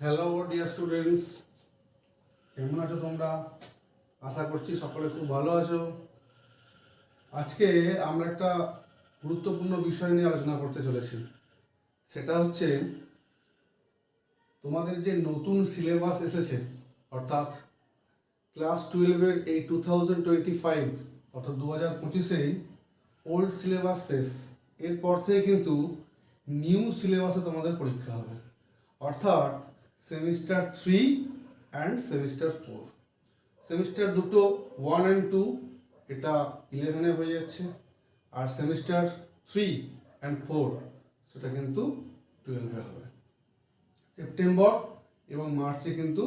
Hello dear students কেমন আছো তোমরা? আশা করছি সকলে খুব ভালো আছো। আজকে আমরা একটা গুরুত্বপূর্ণ বিষয় নিয়ে আলোচনা করতে চলেছি। সেটা হচ্ছে, তোমাদের যে নতুন সিলেবাস এসেছে, অর্থাৎ ক্লাস টুয়েলভের এই টু থাউজেন্ড টোয়েন্টি ফাইভ, অর্থাৎ দু হাজার পঁচিশেই ওল্ড সিলেবাস শেষ। এরপর থেকে কিন্তু নিউ সিলেবাসে তোমাদের পরীক্ষা হবে। অর্থাৎ semester three and semester four semester দুটো ওয়ান অ্যান্ড টু এটা ইলেভেনে হয়ে যাচ্ছে। আর সেমিস্টার থ্রি অ্যান্ড ফোর সেটা কিন্তু টুয়েলভে হবে। সেপ্টেম্বর এবং মার্চে কিন্তু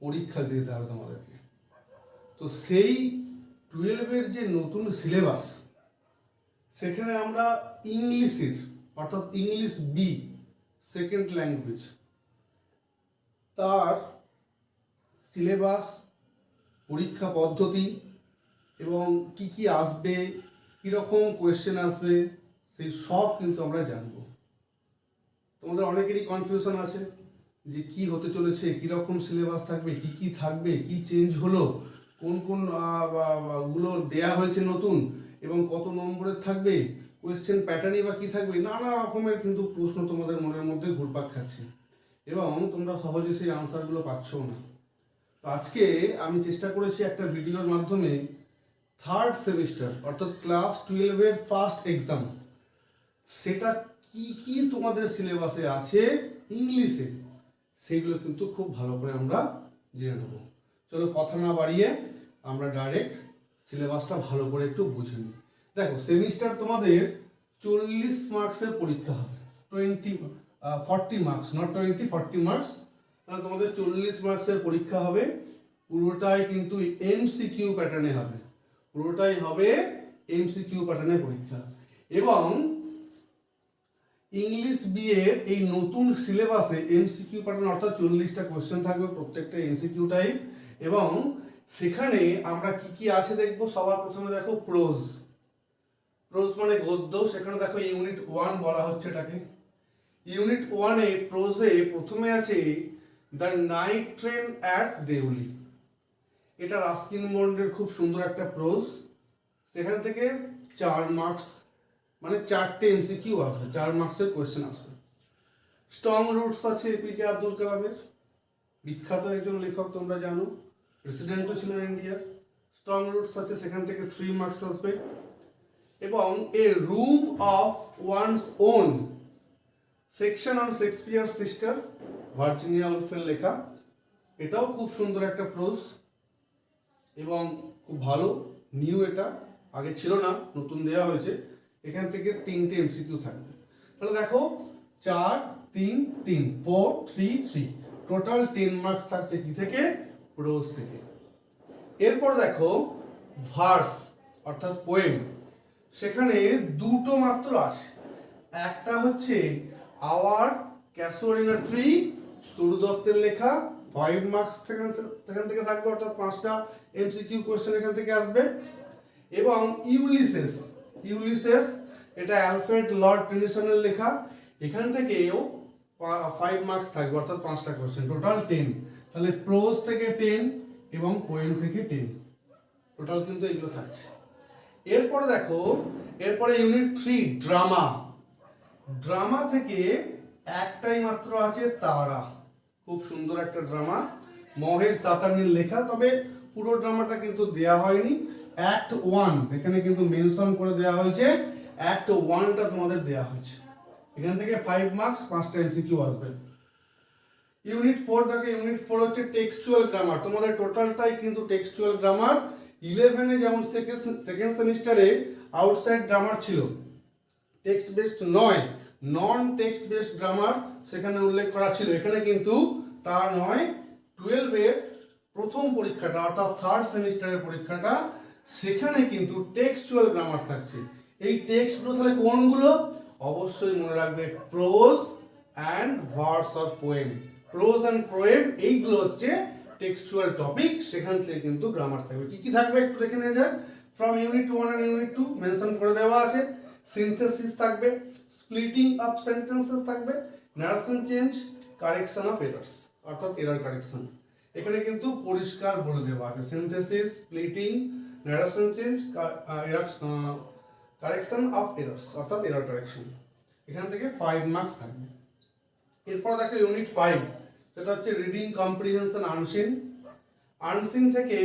পরীক্ষা দিতে হবে তোমাদেরকে। তো সেই টুয়েলভের যে নতুন সিলেবাস সেখানে আমরা ইংলিশের অর্থাৎ ইংলিশ বি সেকেন্ড ল্যাঙ্গুয়েজ তার সিলেবাস, পরীক্ষা পদ্ধতি এবং কি কি আসবে, কীরকম কোয়েশ্চেন আসবে সেই সব কিন্তু আমরা জানব। তোমাদের অনেকেরই কনফিউশন আছে যে কি হতে চলেছে, কীরকম সিলেবাস থাকবে, কি কি থাকবে, কি চেঞ্জ হলো, কোন কোনগুলো দেয়া হয়েছে নতুন এবং কত নম্বরের থাকবে কোয়েশ্চেন প্যাটার্নই বা কী থাকবে, নানা রকমের কিন্তু প্রশ্ন তোমাদের মনের মধ্যে ঘুরপাক খাচ্ছে। এবং তোমরা সহজে সেই আনসারগুলো পাচ্ছও না। তো আজকে আমি চেষ্টা করেছি একটা ভিডিওর মাধ্যমে থার্ড সেমিস্টার অর্থাৎ ক্লাস টুয়েলভের ফার্স্ট এক্সাম সেটা কি কি তোমাদের সিলেবাসে আছে ইংলিশে সেইগুলো কিন্তু খুব ভালো করে আমরা জেনে নেব। চলো কথা না বাড়িয়ে আমরা ডাইরেক্ট সিলেবাসটা ভালো করে একটু বুঝে নিই। দেখো সেমিস্টার তোমাদের চল্লিশ মার্কসের পরীক্ষা হবে twenty forty marks not twenty forty marks তাহলে তোমাদের চল্লিশ মার্কসের পরীক্ষা হবে। পুরোটাই কিন্তু এমসিকিউ প্যাটার্নে হবে। পুরোটাই হবে এমসিকিউ প্যাটার্নে পরীক্ষা। এবং ইংলিশ বিএর এই নতুন সিলেবাসে এমসিকিউ প্যাটার্ন অর্থাৎ চল্লিশটা কোয়েশ্চেন থাকবে প্রত্যেকটা এমসিকিউ টাইপ এবং সেখানে আমরা কি কি আছে দেখব? সবার প্রথমে দেখো প্রোজ প্রোজ মানে গদ্য, সেখানে দেখো ইউনিট ওয়ান বলা হচ্ছে এটাকে। ইউনিট ওয়ানে প্রোজে প্রথমে আছে the night train at Deoli. এটা রাস্কিন বন্ডের খুব সুন্দর একটা প্রোজ। সেখান থেকে চার মার্কস মানে চারটে এমসিকিউ আসবে, চার মার্কসের কোয়েশ্চেন আসবে। স্ট্রং রুটস আছে এপিজে আব্দুল কালামের। বিখ্যাত একজন লেখক, তোমরা জানো। প্রেসিডেন্টও ছিলেন ইন্ডিয়ার। স্ট্রং রুটস আছে, সেখান থেকে থ্রি মার্কস আসবে। এবং a room of one's own section on Shakespeare sister Virginia উলফের লেখা। এটাও খুব সুন্দর একটা প্রোজ এবং খুব ভালো নিউ এটা। আগে ছিল না, নতুন দেওয়া হয়েছে। এখান থেকে তিনটে এমসিকিউ থাকবে। তাহলে দেখো, চার, তিন তিন four three three total ten marks থাকছে কি থেকে? প্রোজ থেকে। এরপর দেখো ভার্স অর্থাৎ পোয়েম সেখানে দুটো মাত্র আছে। একটা হচ্ছে আওয়ার ক্যাসোরিনা ট্রি তরু দত্তের লেখা ফাইভ মার্কস সেখান থেকে থাকবে, অর্থাৎ পাঁচটা এমসিকিউ কোয়েশ্চেন এখান থেকে আসবে। এবং ইউলিসেস ইউলিসেস এটা অ্যালফ্রেড লর্ড টেনিসনের লেখা। এখান থেকেও ফাইভ মার্কস থাকবে, অর্থাৎ পাঁচটা কোয়েশ্চেন টোটাল টেন তাহলে প্রোজ থেকে টেন এবং পোয়েম থেকে টেন টোটাল কিন্তু এগুলো থাকছে। এরপরে দেখো, এরপরে ইউনিট থ্রি ড্রামা ড্রামা থেকে একটাই মাত্র আছে তারা। খুব সুন্দর একটা ড্রামা। মহেশ দাতানির লেখা, তবে পুরো ড্রামাটা কিন্তু দেয়া হয়নি। অ্যাক্ট ওয়ান এখানে কিন্তু মেনশন করে দেওয়া হয়েছে। অ্যাক্ট ওয়ানটা তোমাদের দেয়া হয়েছে। এখান থেকে ফাইভ মার্কস পাঁচটা এমসিকিউ আসবে। ইউনিট ফোর দেখো ইউনিট ফোর হচ্ছে টেক্সচুয়াল গ্রামার তোমাদের টোটালটাই কিন্তু টেক্সচুয়াল গ্রামার ইলেভেনে যেমন সেকেন্ড সেমিস্টারে আউটসাইড গ্রামার ছিল টেক্সট বেসড নয়। নন টেক্সট বেসড গ্রামার সেখানে উল্লেখ করা ছিল। এখানে কিন্তু তা নয় টুয়েলভের প্রথম পরীক্ষাটা অর্থাৎ থার্ড সেমিস্টারের পরীক্ষাটা, সেখানে কিন্তু টেক্সচুয়াল গ্রামার থাকছে। এই টেক্সটগুলো তাহলে কোনগুলো? অবশ্যই মনে রাখবে prose and verse of poem prose and poem এইগুলো হচ্ছে টেক্সচুয়াল টপিক সেখান থেকে কিন্তু গ্রামার থাকবে। কি কি থাকবে একটু দেখে নেওয়া যাক। From unit one and unit two mention করে দেওয়া আছে। সিনথেসিস থাকবে। স্প্লিটিং আপ সেন্টেন্সেস থাকবে narration change correction of errors অর্থাৎ এরার কারেকশন এখানে কিন্তু পরিষ্কার বলে দেওয়া আছে synthesis splitting narration change correction of errors অর্থাৎ এরার কারেকশন এখান থেকে ফাইভ মার্কস থাকবে। এরপর দেখো ইউনিট ফাইভ সেটা হচ্ছে রিডিং কম্প্রিহেনশন আনসিন আনসিন থেকে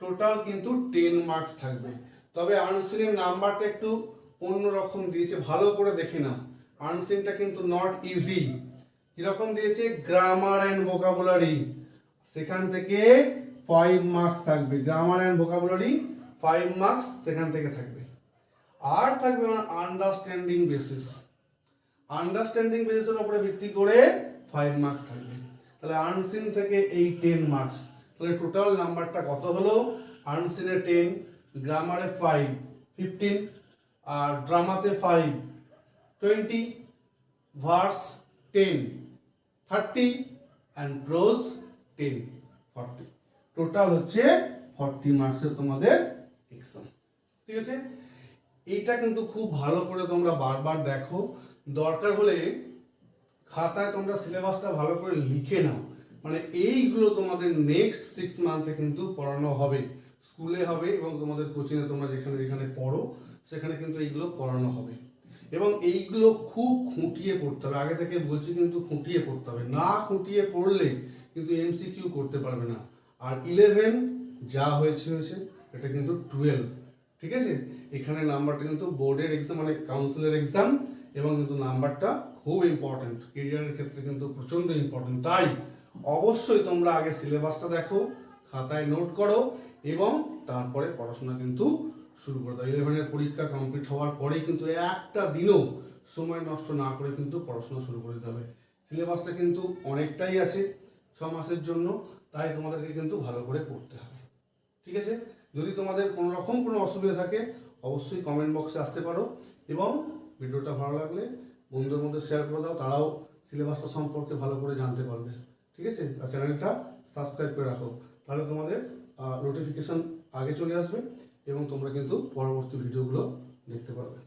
টোটাল কিন্তু টেন মার্কস থাকবে। তবে আনসিনের নাম্বারটা একটু অন্যরকম দিয়েছে, ভালো করে দেখে নাও। আনসিনটা কিন্তু নট ইজি কীরকম দিয়েছে? গ্রামার অ্যান্ড ভোকাবুলারি সেখান থেকে ফাইভ মার্কস থাকবে। Grammar and vocabulary five marks সেখান থেকে থাকবে। আর থাকবে আন্ডারস্ট্যান্ডিং বেসিস আন্ডারস্ট্যান্ডিং বেসিসের উপরে ভিত্তি করে ফাইভ মার্কস থাকবে। তাহলে আনসিন থেকে এই টেন মার্কস তাহলে টোটাল নাম্বারটা কত হলো? আনসিনে টেন গ্রামারে ফাইভ ফিফটিন আর ড্রামাতে five twenty verse ten thirty and prose ten forty total হচ্ছে ফর্টি মার্কসের তোমাদের এক্সাম ঠিক আছে? এইটা কিন্তু খুব ভালো করে তোমরা বারবার দেখো। দরকার হলে খাতায় তোমরা সিলেবাসটা ভালো করে লিখে নাও। মানে এইগুলো তোমাদের নেক্সট সিক্স মান্থে কিন্তু পড়ানো হবে। স্কুলে হবে এবং তোমাদের কোচিংয়ে তোমরা যেখানে যেখানে পড়ো। সেখানে কিন্তু এইগুলো পড়ানো হবে। এবং এইগুলো খুব খুঁটিয়ে পড়তে হবে। আগে থেকে বলছি কিন্তু খুঁটিয়ে পড়তে হবে। না খুঁটিয়ে পড়লে কিন্তু এমসিকিউ করতে পারবে না। আর ইলেভেন যা হয়েছে হয়েছে, এটা কিন্তু টুয়েলভ ঠিক আছে? এখানে নাম্বারটা কিন্তু বোর্ডের এক্সাম মানে কাউন্সিলের এক্সাম এবং কিন্তু নাম্বারটা খুব ইম্পর্টেন্ট কেরিয়ারের ক্ষেত্রে কিন্তু প্রচণ্ড ইম্পর্টেন্ট তাই অবশ্যই তোমরা আগে সিলেবাসটা দেখো, খাতায় নোট করো, এবং তারপরে পড়াশোনা কিন্তু শুরু করে দাও। ইলেভেনের পরীক্ষা কমপ্লিট হওয়ার পরেই কিন্তু একটা দিনও সময় নষ্ট না করে কিন্তু পড়াশোনা শুরু করে দিতে হবে। সিলেবাসটা কিন্তু অনেকটাই আছে ছ মাসের জন্য, তাই তোমাদেরকে কিন্তু ভালো করে পড়তে হবে। ঠিক আছে? যদি তোমাদের কোনো রকম কোনো অসুবিধা থাকে, অবশ্যই কমেন্ট বক্সে আসতে পারো এবং ভিডিওটা ভালো লাগলে বন্ধুদের মধ্যে শেয়ার করে দাও, তারাও সিলেবাসটা সম্পর্কে ভালো করে জানতে পারবে। ঠিক আছে? আর চ্যানেলটা সাবস্ক্রাইব করে রাখো। তাহলে তোমাদের নোটিফিকেশন আগে চলে আসবে। এবং তোমরা কিন্তু পরবর্তী ভিডিওগুলো দেখতে পারবে।